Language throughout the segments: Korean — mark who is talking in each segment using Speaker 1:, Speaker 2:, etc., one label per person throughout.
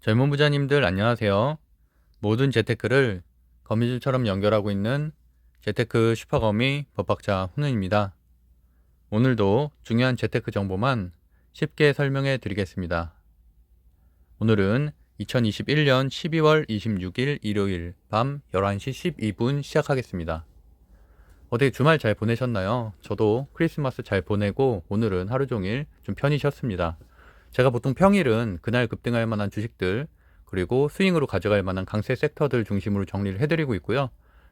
Speaker 1: 젊은 부자님들 안녕하세요. 모든 재테크를 거미줄처럼 연결하고 있는 재테크 슈퍼거미 법학자 훈훈입니다. 오늘도 중요한 재테크 정보만 쉽게 설명해 드리겠습니다. 오늘은 2021년 12월 26일 일요일 밤 11시 12분 시작하겠습니다. 어떻게 주말 잘 보내셨나요? 저도 크리스마스 잘 보내고 오늘은 하루 종일 좀 편히 쉬었습니다. 제가 보통 평일은 그날 급등할 만한 주식들 그리고 스윙으로 가져갈 만한 강세 섹터들 중심으로 정리를 해드리고 있고요.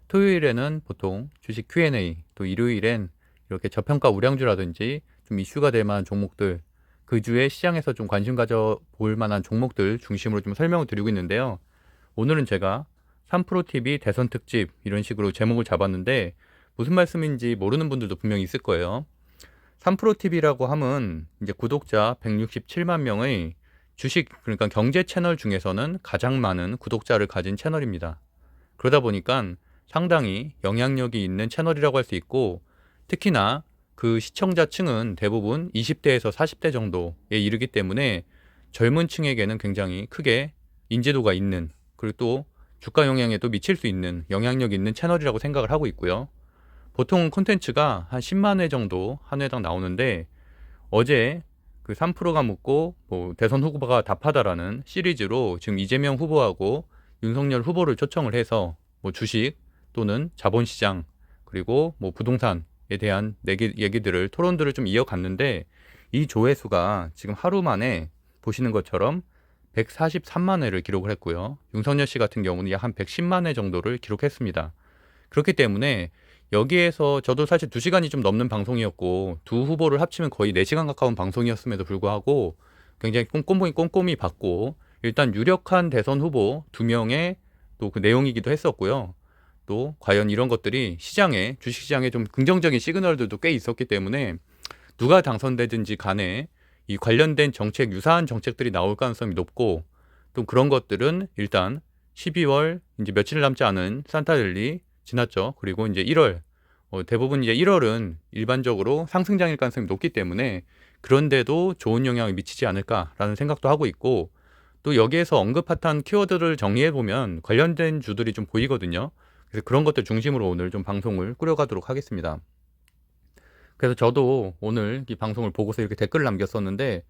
Speaker 1: 토요일에는 보통 주식 Q&A 또 일요일엔 이렇게 저평가 우량주라든지 좀 이슈가 될 만한 종목들 그 주에 시장에서 좀 관심 가져 볼 만한 종목들 중심으로 좀 설명을 드리고 있는데요. 오늘은 제가 3프로 TV 대선 특집 이런 식으로 제목을 잡았는데 무슨 말씀인지 모르는 분들도 분명히 있을 거예요. 3프로 TV라고 하면 이제 구독자 167만 명의 주식 그러니까 경제 채널 중에서는 가장 많은 구독자를 가진 채널입니다. 그러다 보니까 상당히 영향력이 있는 채널이라고 할 수 있고 특히나 그 시청자층은 대부분 20대에서 40대 정도에 이르기 때문에 젊은 층에게는 굉장히 크게 인지도가 있는 그리고 또 주가 영향에도 미칠 수 있는 영향력 있는 채널이라고 생각을 하고 있고요. 보통 콘텐츠가 한 10만 회 정도 한 회당 나오는데 어제 그 3%가 묻고 뭐 대선 후보가 답하다라는 시리즈로 지금 이재명 후보하고 윤석열 후보를 초청을 해서 뭐 주식 또는 자본시장 그리고 뭐 부동산에 대한 얘기, 얘기들을 토론들을 좀 이어갔는데 이 조회수가 지금 하루 만에 보시는 것처럼 143만 회를 기록을 했고요. 윤석열 씨 같은 경우는 약 한 110만 회 정도를 기록했습니다. 그렇기 때문에 여기에서 저도 사실 2시간이 좀 넘는 방송이었고 두 후보를 합치면 거의 4시간 가까운 방송이었음에도 불구하고 굉장히 꼼꼼히 꼼꼼히 봤고 일단 유력한 대선 후보 두 명의 또 그 내용이기도 했었고요. 또 과연 이런 것들이 시장에 주식 시장에 좀 긍정적인 시그널들도 꽤 있었기 때문에 누가 당선되든지 간에 이 관련된 정책 유사한 정책들이 나올 가능성이 높고 또 그런 것들은 일단 12월 이제 며칠 남지 않은 산타델리 지났죠. 그리고 이제 1월 어, 대부분 이제 1월은 일반적으로 상승장일 가능성이 높기 때문에 그런데도 좋은 영향을 미치지 않을까라는 생각도 하고 있고 또 여기에서 언급했던 키워드를 정리해 보면 관련된 주들이 좀 보이거든요. 그래서 그런 것들 중심으로 오늘 좀 방송을 꾸려가도록 하겠습니다. 그래서 저도 오늘 이 방송을 보고서 이렇게 댓글을 남겼었는데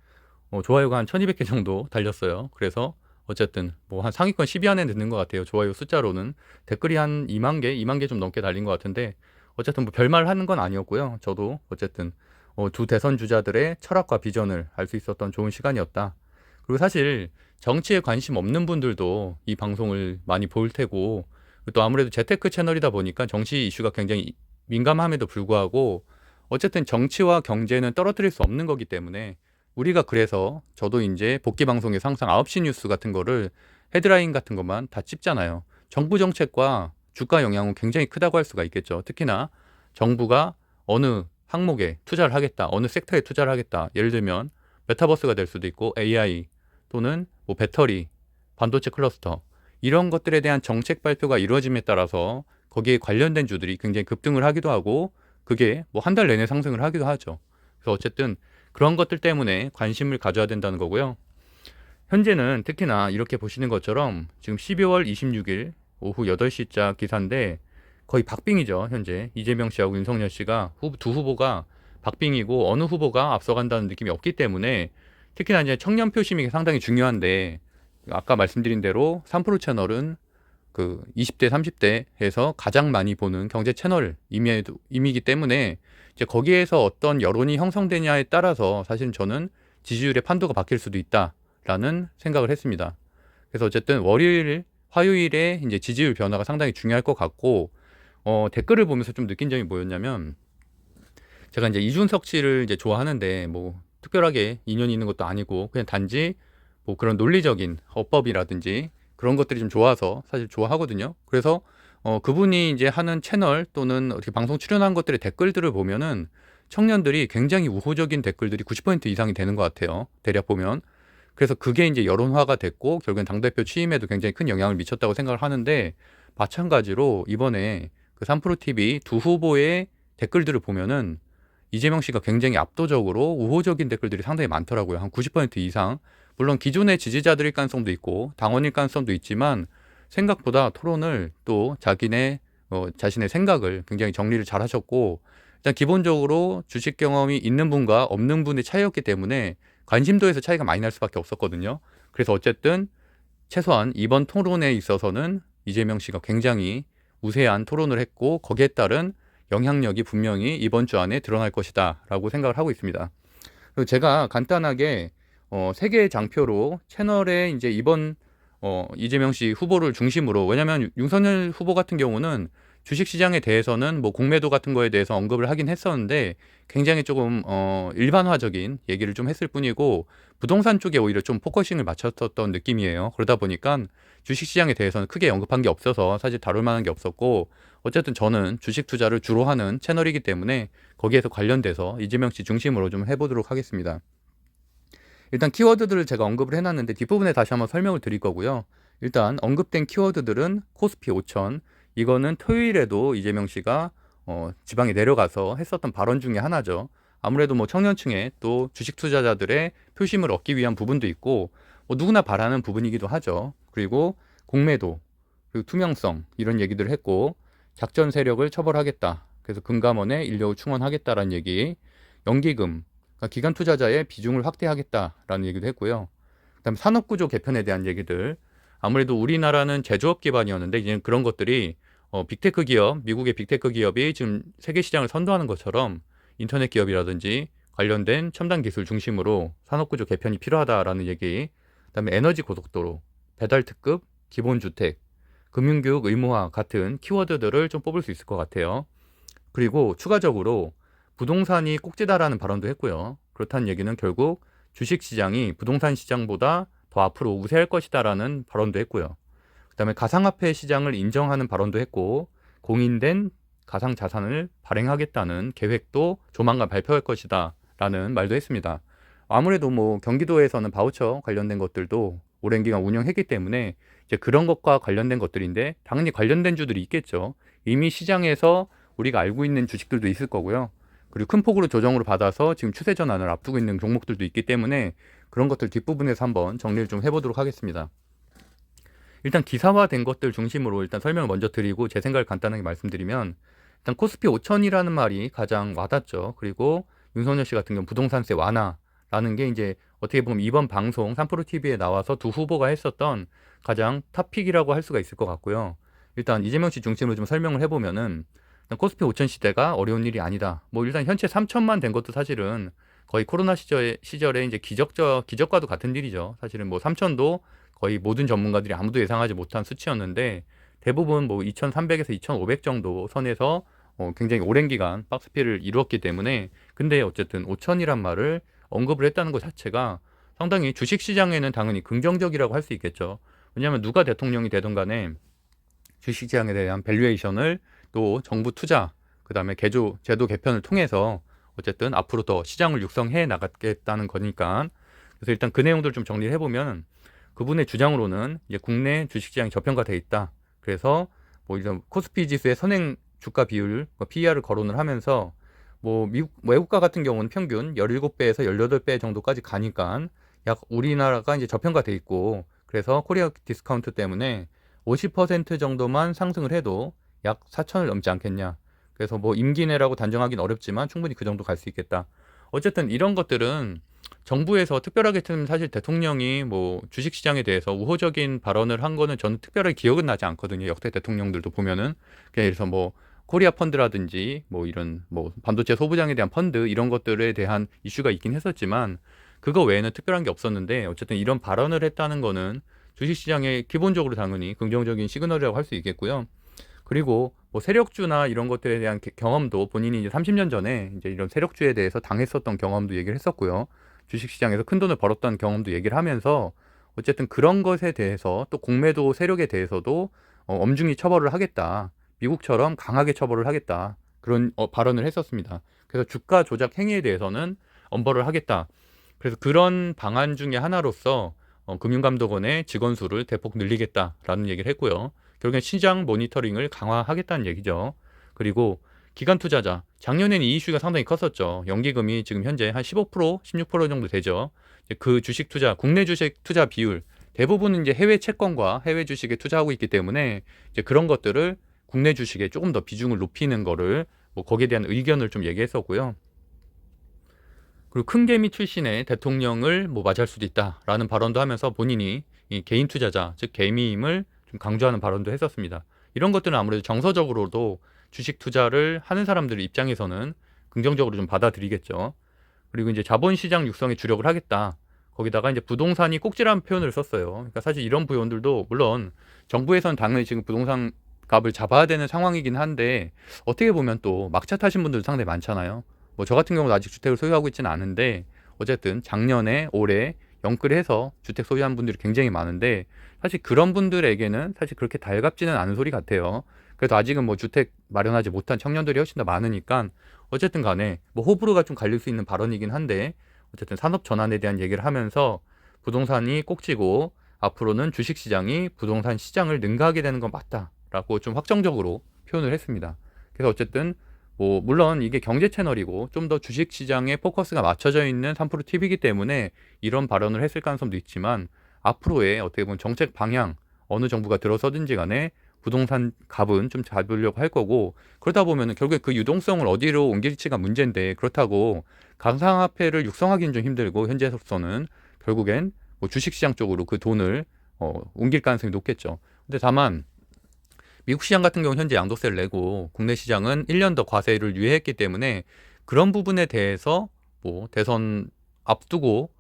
Speaker 1: 어, 좋아요가 한 1200개 정도 달렸어요. 그래서 어쨌든 뭐 한 상위권 10위 안에 드는 것 같아요. 좋아요 숫자로는 댓글이 한 2만 개, 2만 개 좀 넘게 달린 것 같은데 어쨌든 뭐 별말 하는 건 아니었고요. 저도 어쨌든 어, 두 대선 주자들의 철학과 비전을 알 수 있었던 좋은 시간이었다. 그리고 사실 정치에 관심 없는 분들도 이 방송을 많이 볼 테고 또 아무래도 재테크 채널이다 보니까 정치 이슈가 굉장히 민감함에도 불구하고 어쨌든 정치와 경제는 떨어뜨릴 수 없는 거기 때문에 우리가 그래서 저도 이제 복귀 방송에서 항상 9시 뉴스 같은 거를 헤드라인 같은 것만 다 찝잖아요. 정부 정책과 주가 영향은 굉장히 크다고 할 수가 있겠죠. 특히나 정부가 어느 항목에 투자를 하겠다, 어느 섹터에 투자를 하겠다. 예를 들면 메타버스가 될 수도 있고 AI 또는 뭐 배터리, 반도체 클러스터 이런 것들에 대한 정책 발표가 이루어짐에 따라서 거기에 관련된 주들이 굉장히 급등을 하기도 하고 그게 뭐 한 달 내내 상승을 하기도 하죠. 그래서 어쨌든 그런 것들 때문에 관심을 가져야 된다는 거고요. 현재는 특히나 이렇게 보시는 것처럼 지금 12월 26일 오후 8시자 기사인데 거의 박빙이죠. 현재 이재명 씨하고 윤석열 씨가 후, 두 후보가 박빙이고 어느 후보가 앞서간다는 느낌이 없기 때문에 특히나 이제 청년 표심이 상당히 중요한데 아까 말씀드린 대로 3프로 채널은 그 20대, 30대에서 가장 많이 보는 경제 채널 임의이기 때문에 이제 거기에서 어떤 여론이 형성되냐에 따라서 사실 저는 지지율의 판도가 바뀔 수도 있다라는 생각을 했습니다. 그래서 어쨌든 월요일, 화요일에 이제 지지율 변화가 상당히 중요할 것 같고 어, 댓글을 보면서 좀 느낀 점이 뭐였냐면 제가 이제 이준석 씨를 이제 좋아하는데 뭐 특별하게 인연이 있는 것도 아니고 그냥 단지 뭐 그런 논리적인 어법이라든지 그런 것들이 좀 좋아서 사실 좋아하거든요. 그래서 어, 그분이 이제 하는 채널 또는 어떻게 방송 출연한 것들의 댓글들을 보면은 청년들이 굉장히 우호적인 댓글들이 90% 이상이 되는 것 같아요. 대략 보면. 그래서 그게 이제 여론화가 됐고 결국엔 당대표 취임에도 굉장히 큰 영향을 미쳤다고 생각을 하는데 마찬가지로 이번에 그 3프로TV 두 후보의 댓글들을 보면은 이재명 씨가 굉장히 압도적으로 우호적인 댓글들이 상당히 많더라고요. 한 90% 이상 물론 기존의 지지자들일 가능성도 있고 당원일 가능성도 있지만 생각보다 토론을 또 자기네 어, 자신의 생각을 굉장히 정리를 잘 하셨고 일단 기본적으로 주식 경험이 있는 분과 없는 분의 차이였기 때문에 관심도에서 차이가 많이 날 수밖에 없었거든요. 그래서 어쨌든 최소한 이번 토론에 있어서는 이재명 씨가 굉장히 우세한 토론을 했고 거기에 따른 영향력이 분명히 이번 주 안에 드러날 것이다라고 생각을 하고 있습니다. 그리고 제가 간단하게 어, 세 개의 장표로 채널에 이제 이번 어, 이재명 씨 후보를 중심으로 왜냐하면 윤석열 후보 같은 경우는 주식 시장에 대해서는 뭐 공매도 같은 거에 대해서 언급을 하긴 했었는데 굉장히 조금 어, 일반화적인 얘기를 좀 했을 뿐이고 부동산 쪽에 오히려 좀 포커싱을 맞췄었던 느낌이에요. 그러다 보니까 주식 시장에 대해서는 크게 언급한 게 없어서 사실 다룰 만한 게 없었고 어쨌든 저는 주식 투자를 주로 하는 채널이기 때문에 거기에서 관련돼서 이재명 씨 중심으로 좀 해보도록 하겠습니다. 일단 키워드들을 제가 언급을 해놨는데 뒷부분에 다시 한번 설명을 드릴 거고요. 일단 언급된 키워드들은 코스피 5천 이거는 토요일에도 이재명 씨가 어, 지방에 내려가서 했었던 발언 중에 하나죠. 아무래도 뭐 청년층에 또 주식 투자자들의 표심을 얻기 위한 부분도 있고 뭐 누구나 바라는 부분이기도 하죠. 그리고 공매도 그리고 투명성 이런 얘기들을 했고 작전 세력을 처벌하겠다. 그래서 금감원에 인력을 충원하겠다라는 얘기, 연기금 그러니까 기관 투자자의 비중을 확대하겠다라는 얘기도 했고요. 그다음 산업구조 개편에 대한 얘기들. 아무래도 우리나라는 제조업 기반이었는데 이제 그런 것들이 어, 빅테크 기업, 미국의 빅테크 기업이 지금 세계 시장을 선도하는 것처럼 인터넷 기업이라든지 관련된 첨단 기술 중심으로 산업구조 개편이 필요하다라는 얘기. 그다음에 에너지 고속도로, 배달 특급, 기본 주택, 금융교육 의무화 같은 키워드들을 좀 뽑을 수 있을 것 같아요. 그리고 추가적으로 부동산이 꼭지다라는 발언도 했고요. 그렇다는 얘기는 결국 주식 시장이 부동산 시장보다 더 앞으로 우세할 것이다라는 발언도 했고요. 그다음에 가상화폐 시장을 인정하는 발언도 했고 공인된 가상 자산을 발행하겠다는 계획도 조만간 발표할 것이다라는 말도 했습니다. 아무래도 뭐 경기도에서는 바우처 관련된 것들도 오랜 기간 운영했기 때문에 이제 그런 것과 관련된 것들인데 당연히 관련된 주들이 있겠죠. 이미 시장에서 우리가 알고 있는 주식들도 있을 거고요. 그리고 큰 폭으로 조정으로 받아서 지금 추세 전환을 앞두고 있는 종목들도 있기 때문에 그런 것들 뒷부분에서 한번 정리를 좀 해보도록 하겠습니다. 일단 기사화된 것들 중심으로 일단 설명을 먼저 드리고 제 생각을 간단하게 말씀드리면 일단 코스피 5천이라는 말이 가장 와닿죠. 그리고 윤석열 씨 같은 경우 부동산세 완화라는 게 이제 어떻게 보면 이번 방송 3프로 TV에 나와서 두 후보가 했었던 가장 탑픽이라고 할 수가 있을 것 같고요. 일단 이재명 씨 중심으로 좀 설명을 해보면은 코스피 5천 시대가 어려운 일이 아니다. 뭐 일단 현재 3천만 된 것도 사실은 거의 코로나 시절에, 시절에 이제 기적적 기적과도 같은 일이죠. 사실은 뭐 3천도 거의 모든 전문가들이 아무도 예상하지 못한 수치였는데 대부분 뭐 2,300에서 2,500 정도 선에서 어, 굉장히 오랜 기간 박스피를 이루었기 때문에 근데 어쨌든 5천이란 말을 언급을 했다는 것 자체가 상당히 주식 시장에는 당연히 긍정적이라고 할 수 있겠죠. 왜냐하면 누가 대통령이 되든 간에 주식 시장에 대한 밸류에이션을 또 정부 투자, 그 다음에 개조, 제도 개편을 통해서 어쨌든 앞으로 더 시장을 육성해 나가겠다는 거니까. 그래서 일단 그 내용들 좀 정리를 해보면 그분의 주장으로는 이제 국내 주식시장이 저평가돼 있다. 그래서 뭐 이런 코스피 지수의 선행 주가 비율, 뭐 PER을 거론을 하면서 뭐 미국 뭐 외국가 같은 경우는 평균 17배에서 18배 정도까지 가니까 약 우리나라가 이제 저평가돼 있고 그래서 코리아 디스카운트 때문에 50% 정도만 상승을 해도 약 4천을 넘지 않겠냐. 그래서 뭐 임기 내라고 단정하기는 어렵지만 충분히 그 정도 갈 수 있겠다. 어쨌든 이런 것들은 정부에서 특별하게 튼 사실 대통령이 뭐 주식 시장에 대해서 우호적인 발언을 한 거는 저는 특별하게 기억은 나지 않거든요. 역대 대통령들도 보면은 그래서 뭐 코리아 펀드라든지 뭐 이런 뭐 반도체 소부장에 대한 펀드 이런 것들에 대한 이슈가 있긴 했었지만 그거 외에는 특별한 게 없었는데 어쨌든 이런 발언을 했다는 거는 주식시장에 기본적으로 당연히 긍정적인 시그널이라고 할 수 있겠고요. 그리고 뭐 세력주나 이런 것들에 대한 경험도 본인이 이제 30년 전에 이제 이런 세력주에 대해서 당했었던 경험도 얘기를 했었고요. 주식시장에서 큰 돈을 벌었던 경험도 얘기를 하면서 어쨌든 그런 것에 대해서 또 공매도 세력에 대해서도 어, 엄중히 처벌을 하겠다. 미국처럼 강하게 처벌을 하겠다. 그런 어, 발언을 했었습니다. 그래서 주가 조작 행위에 대해서는 엄벌을 하겠다. 그래서 그런 방안 중에 하나로서 어, 금융감독원의 직원 수를 대폭 늘리겠다라는 얘기를 했고요. 결국엔 시장 모니터링을 강화하겠다는 얘기죠. 그리고 기관 투자자 작년에는 이 이슈가 상당히 컸었죠. 연기금이 지금 현재 한 15% 16% 정도 되죠. 그 주식 투자, 국내 주식 투자 비율 대부분은 이제 해외 채권과 해외 주식에 투자하고 있기 때문에 이제 그런 것들을 국내 주식에 조금 더 비중을 높이는 거를 뭐 거기에 대한 의견을 좀 얘기했었고요. 그리고 큰 개미 출신의 대통령을 뭐 맞이할 수도 있다라는 발언도 하면서 본인이 이 개인 투자자 즉 개미임을 좀 강조하는 발언도 했었습니다. 이런 것들은 아무래도 정서적으로도 주식 투자를 하는 사람들 입장에서는 긍정적으로 좀 받아들이겠죠. 그리고 이제 자본시장 육성에 주력을 하겠다. 거기다가 이제 부동산이 꼭지라는 표현을 썼어요. 그러니까 사실 이런 부분들도 물론 정부에서는 당연히 지금 부동산 값을 잡아야 되는 상황이긴 한데 어떻게 보면 또 막차 타신 분들도 상당히 많잖아요. 뭐 저 같은 경우는 아직 주택을 소유하고 있지는 않은데 어쨌든 작년에 올해 영끌 해서 주택 소유한 분들이 굉장히 많은데 사실 그런 분들에게는 사실 그렇게 달갑지는 않은 소리 같아요. 그래도 아직은 뭐 주택 마련하지 못한 청년들이 훨씬 더 많으니까 어쨌든 간에 뭐 호불호가 좀 갈릴 수 있는 발언이긴 한데 어쨌든 산업 전환에 대한 얘기를 하면서 부동산이 꼭지고 앞으로는 주식 시장이 부동산 시장을 능가하게 되는 건 맞다라고 좀 확정적으로 표현을 했습니다. 그래서 어쨌든 뭐 물론 이게 경제 채널이고 좀 더 주식 시장에 포커스가 맞춰져 있는 3프로 TV이기 때문에 이런 발언을 했을 가능성도 있지만 앞으로의 어떻게 보면 정책 방향 어느 정부가 들어서든지 간에 부동산 값은 좀 잡으려고 할 거고 그러다 보면은 결국에 그 유동성을 어디로 옮길지가 문제인데 그렇다고 가상화폐를 육성하기는 좀 힘들고 현재로서는 결국엔 뭐 주식시장 쪽으로 그 돈을 어, 옮길 가능성이 높겠죠. 근데 다만 미국 시장 같은 경우는 현재 양도세를 내고 국내 시장은 1년 더 과세를 유예했기 때문에 그런 부분에 대해서 뭐 대선 앞두고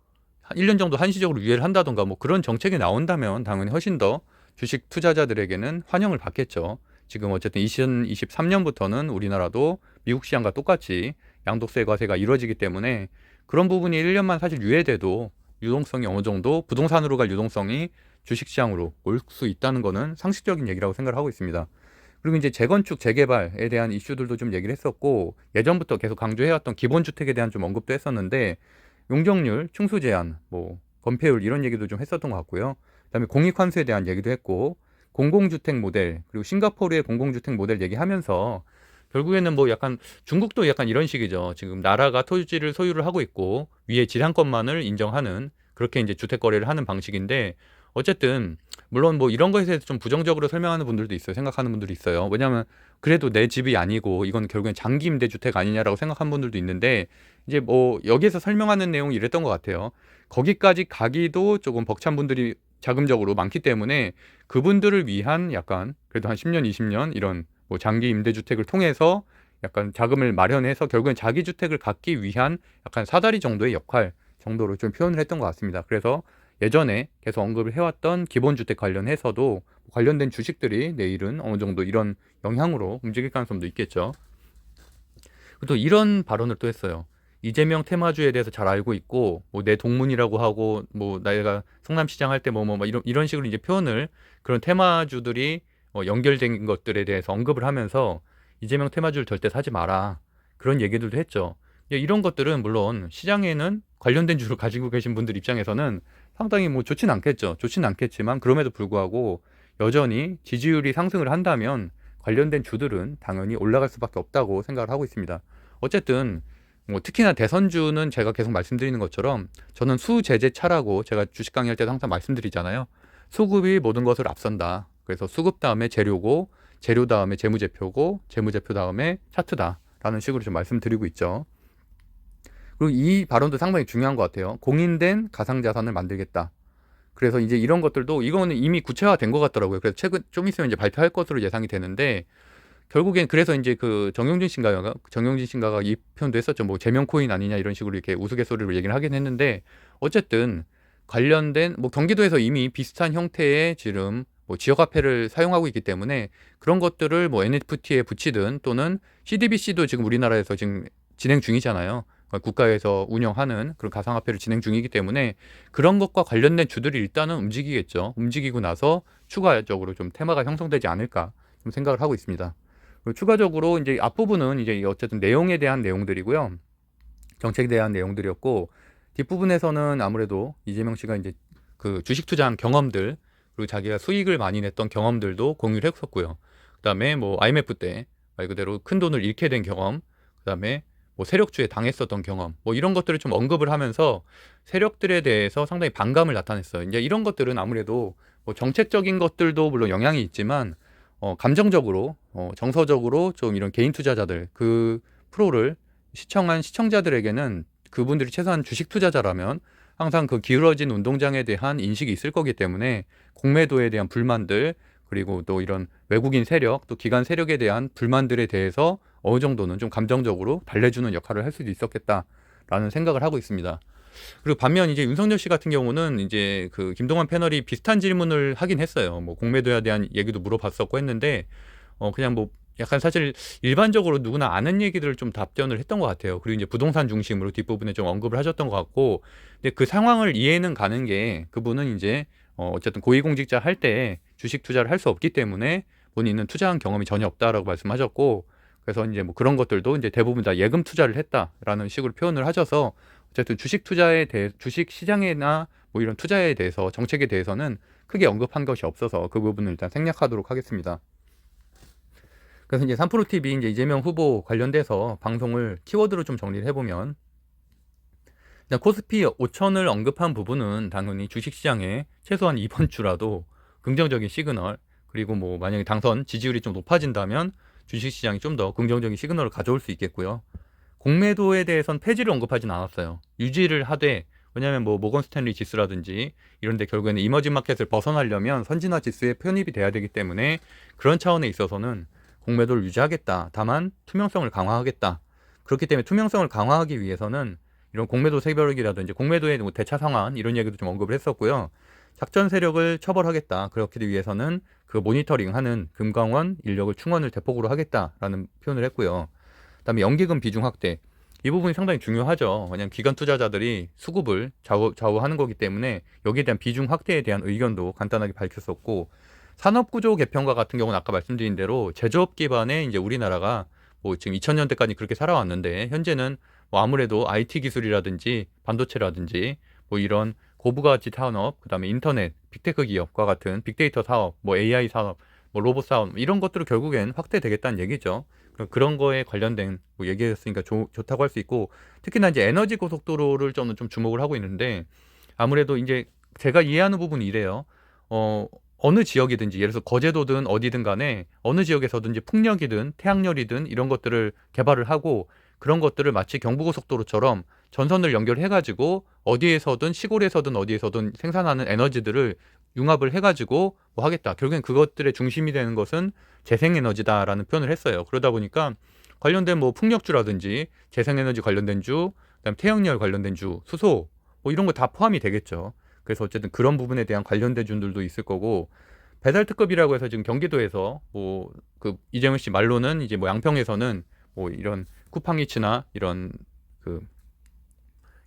Speaker 1: 한 1년 정도 한시적으로 유예를 한다던가 뭐 그런 정책이 나온다면 당연히 훨씬 더 주식 투자자들에게는 환영을 받겠죠. 지금 어쨌든 2023년부터는 우리나라도 미국 시장과 똑같이 양도세 과세가 이루어지기 때문에 그런 부분이 1년만 사실 유예돼도 유동성이 어느 정도 부동산으로 갈 유동성이 주식시장으로 올 수 있다는 거는 상식적인 얘기라고 생각을 하고 있습니다. 그리고 이제 재건축, 재개발에 대한 이슈들도 좀 얘기를 했었고 예전부터 계속 강조해왔던 기본주택에 대한 좀 언급도 했었는데 용적률, 충수 제한, 뭐 건폐율 이런 얘기도 좀 했었던 것 같고요. 그다음에 공익 환수에 대한 얘기도 했고 공공주택 모델 그리고 싱가포르의 공공주택 모델 얘기하면서 결국에는 뭐 약간 중국도 약간 이런 식이죠. 지금 나라가 토지를 소유를 하고 있고 위에 지상권만을 인정하는 그렇게 이제 주택 거래를 하는 방식인데 어쨌든 물론 뭐 이런 것에 대해서 좀 부정적으로 설명하는 분들도 있어요. 생각하는 분들이 있어요. 왜냐하면 그래도 내 집이 아니고 이건 결국엔 장기 임대 주택 아니냐라고 생각하는 분들도 있는데 이제 뭐 여기에서 설명하는 내용이 이랬던 것 같아요. 거기까지 가기도 조금 벅찬 분들이 자금적으로 많기 때문에 그분들을 위한 약간 그래도 한 10년, 20년 이런 뭐 장기 임대 주택을 통해서 약간 자금을 마련해서 결국엔 자기 주택을 갖기 위한 약간 사다리 정도의 역할 정도로 좀 표현을 했던 것 같습니다. 그래서 예전에 계속 언급을 해왔던 기본주택 관련해서도 관련된 주식들이 내일은 어느 정도 이런 영향으로 움직일 가능성도 있겠죠. 또 이런 발언을 또 했어요. 이재명 테마주에 대해서 잘 알고 있고 뭐 내 동문이라고 하고 뭐 내가 성남시장 할 때 뭐뭐 이런 이런 식으로 이제 표현을 그런 테마주들이 어, 연결된 것들에 대해서 언급을 하면서 이재명 테마주를 절대 사지 마라 그런 얘기들도 했죠. 이런 것들은 물론 시장에는 관련된 주를 가지고 계신 분들 입장에서는 상당히 뭐 좋진 않겠죠. 좋진 않겠지만 그럼에도 불구하고 여전히 지지율이 상승을 한다면 관련된 주들은 당연히 올라갈 수밖에 없다고 생각을 하고 있습니다. 어쨌든 뭐 특히나 대선주는 제가 계속 말씀드리는 것처럼 저는 수제재 차라고 제가 주식 강의할 때도 항상 말씀드리잖아요. 수급이 모든 것을 앞선다. 그래서 수급 다음에 재료고 재료 다음에 재무제표고 재무제표 다음에 차트다라는 식으로 좀 말씀드리고 있죠. 그리고 이 발언도 상당히 중요한 것 같아요. 공인된 가상자산을 만들겠다. 그래서 이제 이런 것들도 이거는 이미 구체화된 것 같더라고요. 그래서 최근 좀 있으면 이제 발표할 것으로 예상이 되는데 결국엔 그래서 이제 그 정용진 씨인가가 정용진 씨인가가 이 표현도 했었죠. 뭐 제명 코인 아니냐 이런 식으로 이렇게 우스갯소리로 얘기를 하긴 했는데 어쨌든 관련된 뭐 경기도에서 이미 비슷한 형태의 지금 뭐 지역화폐를 사용하고 있기 때문에 그런 것들을 뭐 NFT에 붙이든 또는 CDBC도 지금 우리나라에서 지금 진행 중이잖아요. 그러니까 국가에서 운영하는 그런 가상화폐를 진행 중이기 때문에 그런 것과 관련된 주들이 일단은 움직이겠죠. 움직이고 나서 추가적으로 좀 테마가 형성되지 않을까 좀 생각을 하고 있습니다. 그리고 추가적으로 이제 앞부분은 이제 어쨌든 내용에 대한 내용들이고요. 정책에 대한 내용들이었고 뒷부분에서는 아무래도 이재명 씨가 이제 그 주식 투자한 경험들 그리고 자기가 수익을 많이 냈던 경험들도 공유를 했었고요. 그다음에 뭐 IMF 때 말 그대로 큰 돈을 잃게 된 경험, 그다음에 뭐 세력주에 당했었던 경험, 뭐 이런 것들을 좀 언급을 하면서 세력들에 대해서 상당히 반감을 나타냈어요. 이제 이런 것들은 아무래도 뭐 정책적인 것들도 물론 영향이 있지만 어, 감정적으로, 어, 정서적으로 좀 이런 개인 투자자들 그 프로를 시청한 시청자들에게는 그분들이 최소한 주식 투자자라면 항상 그 기울어진 운동장에 대한 인식이 있을 거기 때문에 공매도에 대한 불만들 그리고 또 이런 외국인 세력 또 기관 세력에 대한 불만들에 대해서 어느 정도는 좀 감정적으로 달래주는 역할을 할 수도 있었겠다라는 생각을 하고 있습니다. 그리고 반면 이제 윤석열 씨 같은 경우는 이제 그 김동완 패널이 비슷한 질문을 하긴 했어요. 뭐 공매도에 대한 얘기도 물어봤었고 했는데 어 그냥 뭐 약간 사실 일반적으로 누구나 아는 얘기들을 좀 답변을 했던 것 같아요. 그리고 이제 부동산 중심으로 뒷부분에 좀 언급을 하셨던 것 같고, 근데 그 상황을 이해는 가는 게 그분은 이제 어 어쨌든 고위공직자 할 때 주식 투자를 할 수 없기 때문에 본인은 투자한 경험이 전혀 없다라고 말씀하셨고, 그래서 이제 뭐 그런 것들도 이제 대부분 다 예금 투자를 했다라는 식으로 표현을 하셔서 어쨌든 주식 투자에 대해 주식 시장이나 뭐 이런 투자에 대해서 정책에 대해서는 크게 언급한 것이 없어서 그 부분을 일단 생략하도록 하겠습니다. 그래서 이제 3프로TV 이제 이재명 후보 관련돼서 방송을 키워드로 좀 정리를 해보면 일단 코스피 5천을 언급한 부분은 당연히 주식시장에 최소한 이번 주라도 긍정적인 시그널 그리고 뭐 만약에 당선 지지율이 좀 높아진다면 주식시장이 좀 더 긍정적인 시그널을 가져올 수 있겠고요. 공매도에 대해선 폐지를 언급하진 않았어요. 유지를 하되 왜냐하면 뭐 모건 스탠리 지수라든지 이런데 결국에는 이머징 마켓을 벗어나려면 선진화 지수에 편입이 돼야 되기 때문에 그런 차원에 있어서는 공매도를 유지하겠다. 다만 투명성을 강화하겠다. 그렇기 때문에 투명성을 강화하기 위해서는 이런 공매도 세별이라든지 공매도의 뭐 대차 상황 이런 얘기도 좀 언급을 했었고요. 작전 세력을 처벌하겠다. 그렇기 위해서는 그 모니터링하는 금강원 인력을 충원을 대폭으로 하겠다라는 표현을 했고요. 그다음에 연기금 비중 확대 이 부분이 상당히 중요하죠. 왜냐하면 기관 투자자들이 수급을 좌우, 좌우 하는 거기 때문에 여기에 대한 비중 확대에 대한 의견도 간단하게 밝혔었고 산업구조 개편과 같은 경우는 아까 말씀드린 대로 제조업 기반의 이제 우리나라가 뭐 지금 2000년대까지 그렇게 살아왔는데 현재는 뭐 아무래도 IT 기술이라든지 반도체라든지 뭐 이런 고부가치 산업, 그다음에 인터넷, 빅테크 기업과 같은 빅데이터 사업, 뭐 AI 사업, 뭐 로봇 사업 이런 것들을 결국엔 확대되겠다는 얘기죠. 그런 거에 관련된 뭐 얘기했으니까 좋, 좋다고 할 수 있고 특히나 이제 에너지 고속도로를 저는 좀 주목을 하고 있는데 아무래도 이제 제가 이해하는 부분이 이래요. 어, 어느 지역이든지 예를 들어서 거제도든 어디든 간에 어느 지역에서든지 풍력이든 태양열이든 이런 것들을 개발을 하고 그런 것들을 마치 경부고속도로처럼 전선을 연결해 가지고 어디에서든 시골에서든 어디에서든 생산하는 에너지들을 융합을 해 가지고 뭐 하겠다. 결국엔 그것들의 중심이 되는 것은 재생에너지다라는 표현을 했어요. 그러다 보니까 관련된 뭐 풍력주라든지 재생에너지 관련된 주, 그다음 태양열 관련된 주, 수소 뭐 이런 거 다 포함이 되겠죠. 그래서 어쨌든 그런 부분에 대한 관련된 준들도 있을 거고 배달 특급이라고 해서 지금 경기도에서 뭐 그 이재명 씨 말로는 이제 뭐 양평에서는 뭐 이런 쿠팡이츠나 이런 그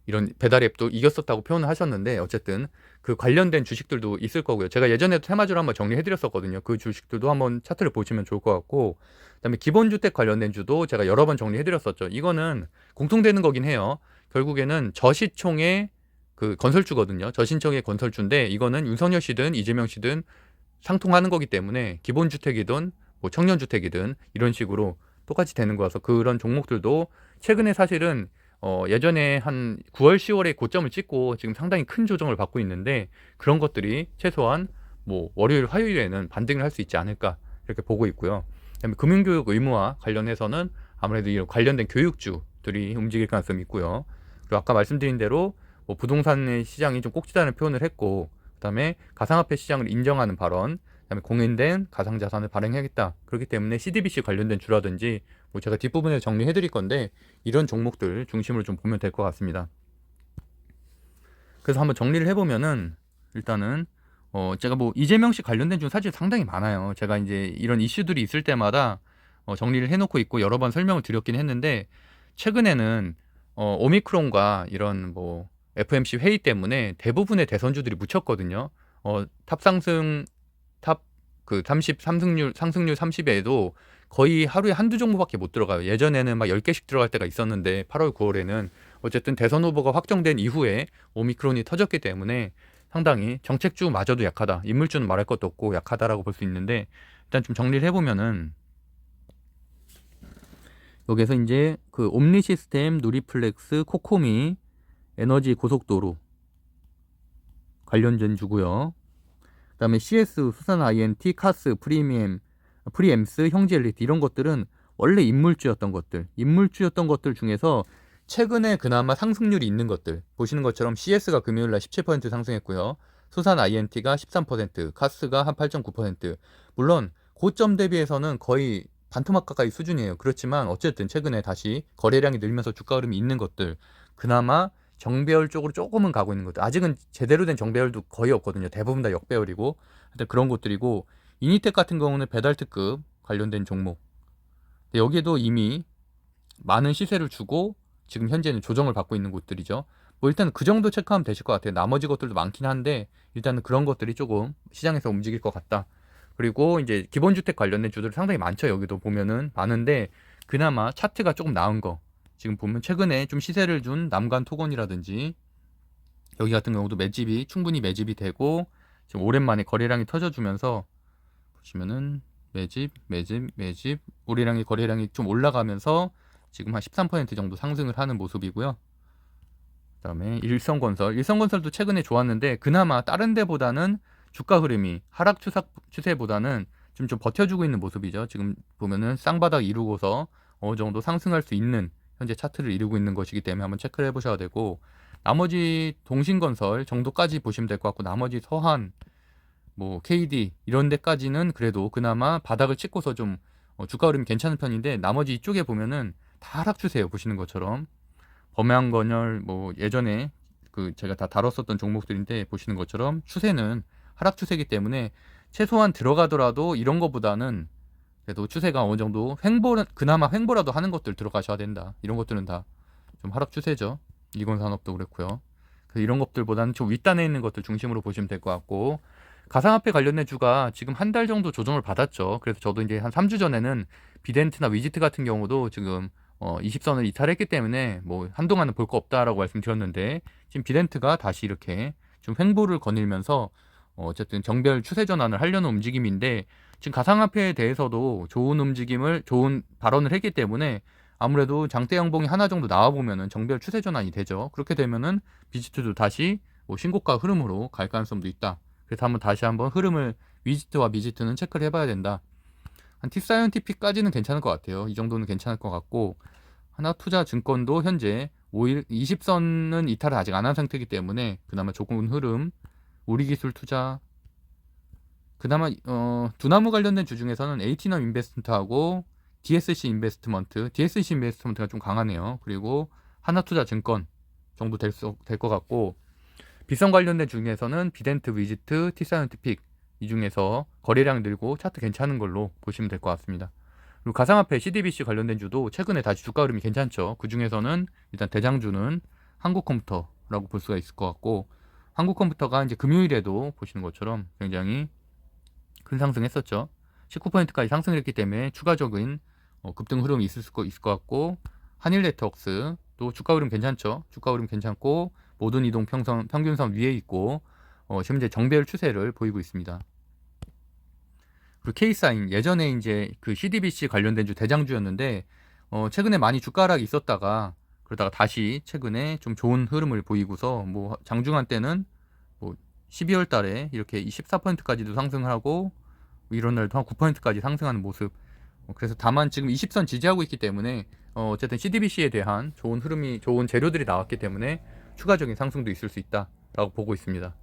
Speaker 1: 이런 배달 앱도 이겼었다고 표현을 하셨는데 어쨌든 그 관련된 주식들도 있을 거고요. 제가 예전에도 테마주로 한번 정리해 드렸었거든요. 그 주식들도 한번 차트를 보시면 좋을 것 같고 그다음에 기본주택 관련된 주도 제가 여러 번 정리해 드렸었죠. 이거는 공통되는 거긴 해요. 결국에는 저시총의 그 건설주거든요. 저신청의 건설주인데 이거는 윤석열 씨든 이재명 씨든 상통하는 거기 때문에 기본주택이든 뭐 청년주택이든 이런 식으로 똑같이 되는 거라서 그런 종목들도 최근에 사실은 어 예전에 한 9월 10월에 고점을 찍고 지금 상당히 큰 조정을 받고 있는데 그런 것들이 최소한 뭐 월요일 화요일에는 반등을 할 수 있지 않을까 이렇게 보고 있고요. 그다음에 금융교육 의무화 관련해서는 아무래도 이런 관련된 교육주들이 움직일 가능성이 있고요. 그리고 아까 말씀드린 대로 뭐 부동산의 시장이 좀 꼭지다는 표현을 했고 그다음에 가상화폐 시장을 인정하는 발언 그다음에 공인된 가상자산을 발행하겠다 그렇기 때문에 CDBC 관련된 주라든지 뭐 제가 뒷부분에 정리해 드릴 건데 이런 종목들 중심으로 좀 보면 될 것 같습니다 그래서 한번 정리를 해보면은 일단은 어 제가 뭐 이재명 씨 관련된 주 사실 상당히 많아요 제가 이제 이런 이슈들이 있을 때마다 어 정리를 해놓고 있고 여러 번 설명을 드렸긴 했는데 최근에는 어 오미크론과 이런 뭐 FMC 회의 때문에 대부분의 대선주들이 묻혔거든요. 어, 탑 상승 탑 그 30 상승률 상승률 30에도 거의 하루에 한두 종목밖에 못 들어가요. 예전에는 막 10개씩 들어갈 때가 있었는데 8월 9월에는 어쨌든 대선 후보가 확정된 이후에 오미크론이 터졌기 때문에 상당히 정책주마저도 약하다. 인물주는 말할 것도 없고 약하다라고 볼 수 있는데 일단 좀 정리를 해 보면은 여기서 이제 그그 옴니 시스템, 누리플렉스, 코코미, 에너지 고속도로 관련된 주고요. 그다음에 CS, 수산 INT, 카스, 프리미엄, 프리엠스, 형제 엘리트 이런 것들은 원래 인물주였던 것들, 인물주였던 것들 중에서 최근에 그나마 상승률이 있는 것들 보시는 것처럼 CS가 금요일 날 17% 상승했고요. 수산 INT가 13%, 카스가 한 8.9%. 물론 고점 대비해서는 거의 반토막 가까이 수준이에요. 그렇지만 어쨌든 최근에 다시 거래량이 늘면서 주가 흐름이 있는 것들 그나마 정배열 쪽으로 조금은 가고 있는 것들 아직은 제대로 된 정배열도 거의 없거든요. 대부분 다 역배열이고 하여튼 그런 것들이고 이니텍 같은 경우는 배달 특급 관련된 종목 여기에도 이미 많은 시세를 주고 지금 현재는 조정을 받고 있는 곳들이죠. 뭐 일단 그 정도 체크하면 되실 것 같아요. 나머지 것들도 많긴 한데 일단은 그런 것들이 조금 시장에서 움직일 것 같다. 그리고 이제 기본주택 관련된 주들 상당히 많죠. 여기도 보면은 많은데 그나마 차트가 조금 나은 거. 지금 보면 최근에 좀 시세를 준 남간 토건이라든지 여기 같은 경우도 매집이 충분히 매집이 되고 지금 오랜만에 거래량이 터져주면서 보시면은 매집, 매집, 매집, 우리랑의 거래량이 좀 올라가면서 지금 한 13% 정도 상승을 하는 모습이고요. 그다음에 일성건설, 일성건설도 최근에 좋았는데 그나마 다른 데보다는 주가 흐름이 하락 추세보다는 좀, 좀 버텨주고 있는 모습이죠. 지금 보면은 쌍바닥 이루고서 어느 정도 상승할 수 있는 현재 차트를 이루고 있는 것이기 때문에 한번 체크를 해보셔야 되고 나머지 동신건설 정도까지 보시면 될 것 같고 나머지 서한 뭐 KD 이런 데까지는 그래도 그나마 바닥을 찍고서 좀 어, 주가 흐름이 괜찮은 편인데 나머지 이쪽에 보면은 다 하락 추세예요 보시는 것처럼 범양건설 뭐 예전에 그 제가 다 다뤘었던 종목들인데 보시는 것처럼 추세는 하락 추세이기 때문에 최소한 들어가더라도 이런 거보다는 그래도 추세가 어느 정도 횡보 그나마 횡보라도 하는 것들 들어가셔야 된다. 이런 것들은 다 좀 하락 추세죠. 이건 산업도 그렇고요. 그래서 이런 것들보다는 좀 윗단에 있는 것들 중심으로 보시면 될 것 같고 가상화폐 관련된 주가 지금 한 달 정도 조정을 받았죠. 그래서 저도 이제 한 3주 전에는 비덴트나 위지트 같은 경우도 지금 어 20선을 이탈했기 때문에 뭐 한동안은 볼 거 없다라고 말씀드렸는데 지금 비덴트가 다시 이렇게 좀 횡보를 거닐면서 어, 어쨌든 정별 추세 전환을 하려는 움직임인데 지금 가상화폐에 대해서도 좋은 움직임을 좋은 발언을 했기 때문에 아무래도 장대 양봉이 하나 정도 나와 보면은 정별 추세 전환이 되죠. 그렇게 되면은 비지트도 다시 뭐 신고가 흐름으로 갈 가능성도 있다. 그래서 한번 다시 한번 흐름을 위지트와 미지트는 체크를 해봐야 된다. 한 티사이언티픽까지는 괜찮을 것 같아요. 이 정도는 괜찮을 것 같고 하나 투자 증권도 현재 5일 20선은 이탈을 아직 안 한 상태이기 때문에 그나마 조금 흐름 우리 기술 투자 그나마 어, 두나무 관련된 주 중에서는 에이티넘 인베스트먼트하고 DSC 인베스트먼트, DSC 인베스트먼트가 좀 강하네요. 그리고 하나투자 증권 정도 될것 같고 비선 관련된 중에서는 비덴트 위지트, 티사이언티픽 이 중에서 거래량 늘고 차트 괜찮은 걸로 보시면 될 것 같습니다. 그리고 가상화폐 CDBC 관련된 주도 최근에 다시 주가 흐름이 괜찮죠. 그 중에서는 일단 대장주는 한국컴퓨터라고 볼 수가 있을 것 같고 한국컴퓨터가 이제 금요일에도 보시는 것처럼 굉장히 큰 상승했었죠. 19%까지 상승을 했기 때문에 추가적인 어, 급등 흐름이 있을 수 있을 것 같고 한일 네트워크스 또 주가 흐름 괜찮죠. 주가 흐름 괜찮고 모든 이동 평선 평균선 위에 있고 어, 현재 정배열 추세를 보이고 있습니다. 그리고 K사인 예전에 이제 그 CDBC 관련된 주 대장주였는데 어, 최근에 많이 주가 하락이 있었다가 그러다가 다시 최근에 좀 좋은 흐름을 보이고서 뭐 장중한 때는 뭐 12월 달에 이렇게 14%까지도 상승하고 이런 날도 한 9%까지 상승하는 모습. 어, 그래서 다만 지금 20선 지지하고 있기 때문에 어, 어쨌든 CDBC에 대한 좋은 흐름이 좋은 재료들이 나왔기 때문에 추가적인 상승도 있을 수 있다라고 보고 있습니다.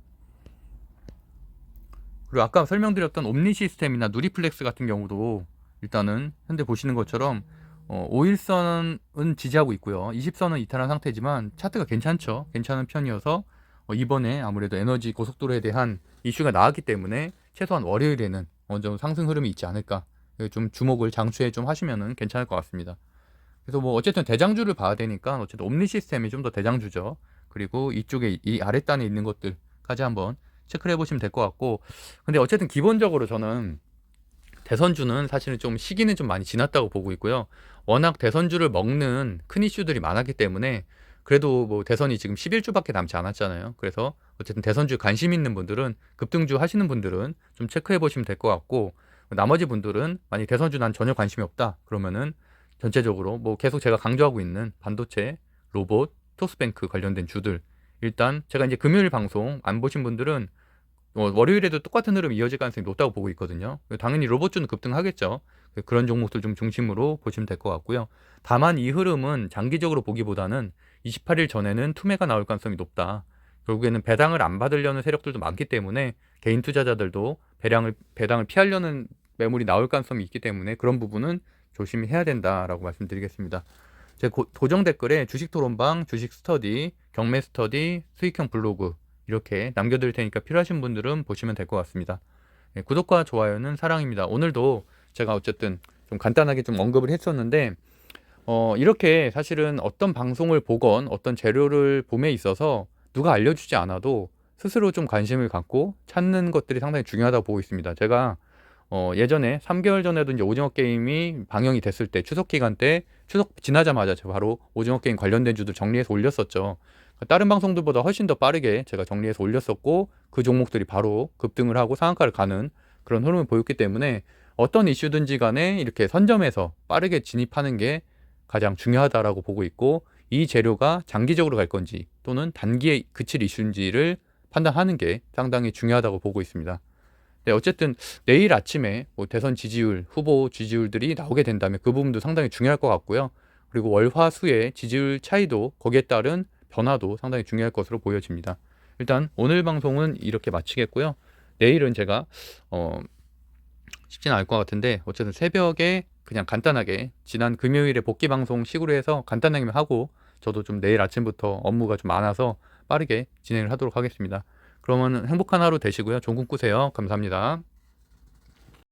Speaker 1: 그리고 아까 설명드렸던 옴니 시스템이나 누리플렉스 같은 경우도 일단은 현재 보시는 것처럼 어, 5일선은 지지하고 있고요. 20선은 이탈한 상태지만 차트가 괜찮죠. 괜찮은 편이어서 어, 이번에 아무래도 에너지 고속도로에 대한 이슈가 나왔기 때문에 최소한 월요일에는 어느 정도 상승 흐름이 있지 않을까. 좀 주목을 장추에 좀 하시면은 괜찮을 것 같습니다. 그래서 뭐 어쨌든 대장주를 봐야 되니까 어쨌든 옴니 시스템이 좀 더 대장주죠. 그리고 이쪽에 이 아랫단에 있는 것들까지 한번 체크를 해보시면 될 것 같고 근데 어쨌든 기본적으로 저는 대선주는 사실은 좀 시기는 좀 많이 지났다고 보고 있고요. 워낙 대선주를 먹는 큰 이슈들이 많았기 때문에 그래도 뭐 대선이 지금 11주밖에 남지 않았잖아요. 그래서 어쨌든 대선주 관심 있는 분들은 급등주 하시는 분들은 좀 체크해 보시면 될 것 같고 나머지 분들은 만약 대선주 난 전혀 관심이 없다 그러면은 전체적으로 뭐 계속 제가 강조하고 있는 반도체, 로봇, 토스뱅크 관련된 주들 일단 제가 이제 금요일 방송 안 보신 분들은 어, 월요일에도 똑같은 흐름 이어질 가능성이 높다고 보고 있거든요. 당연히 로봇주는 급등하겠죠. 그런 종목들 좀 중심으로 보시면 될 것 같고요. 다만 이 흐름은 장기적으로 보기보다는 28일 전에는 투매가 나올 가능성이 높다. 결국에는 배당을 안 받으려는 세력들도 많기 때문에 개인 투자자들도 배당을 배당을 피하려는 매물이 나올 가능성이 있기 때문에 그런 부분은 조심히 해야 된다라고 말씀드리겠습니다. 제 고, 고정 댓글에 주식 토론방, 주식 스터디, 경매 스터디, 수익형 블로그 이렇게 남겨드릴 테니까 필요하신 분들은 보시면 될 것 같습니다. 네, 구독과 좋아요는 사랑입니다. 오늘도 제가 어쨌든 좀 간단하게 좀 언급을 했었는데 어, 이렇게 사실은 어떤 방송을 보건 어떤 재료를 봄에 있어서 누가 알려주지 않아도 스스로 좀 관심을 갖고 찾는 것들이 상당히 중요하다고 보고 있습니다. 제가 어, 예전에 3개월 전에도 이제 오징어 게임이 방영이 됐을 때 추석 기간 때 추석 지나자마자 제가 바로 오징어 게임 관련된 주들 정리해서 올렸었죠. 다른 방송들보다 훨씬 더 빠르게 제가 정리해서 올렸었고 그 종목들이 바로 급등을 하고 상한가를 가는 그런 흐름을 보였기 때문에 어떤 이슈든지 간에 이렇게 선점해서 빠르게 진입하는 게 가장 중요하다라고 보고 있고 이 재료가 장기적으로 갈 건지 또는 단기에 그칠 이슈인지를 판단하는 게 상당히 중요하다고 보고 있습니다. 네, 어쨌든 내일 아침에 뭐 대선 지지율, 후보 지지율들이 나오게 된다면 그 부분도 상당히 중요할 것 같고요. 그리고 월화수의 지지율 차이도 거기에 따른 변화도 상당히 중요할 것으로 보여집니다. 일단 오늘 방송은 이렇게 마치겠고요. 내일은 제가 어 쉽지는 않을 것 같은데 어쨌든 새벽에 그냥 간단하게 지난 금요일에 복귀 방송 식으로 해서 간단하게 하고 저도 좀 내일 아침부터 업무가 좀 많아서 빠르게 진행을 하도록 하겠습니다. 그러면 행복한 하루 되시고요. 꿈 꾸세요. 감사합니다.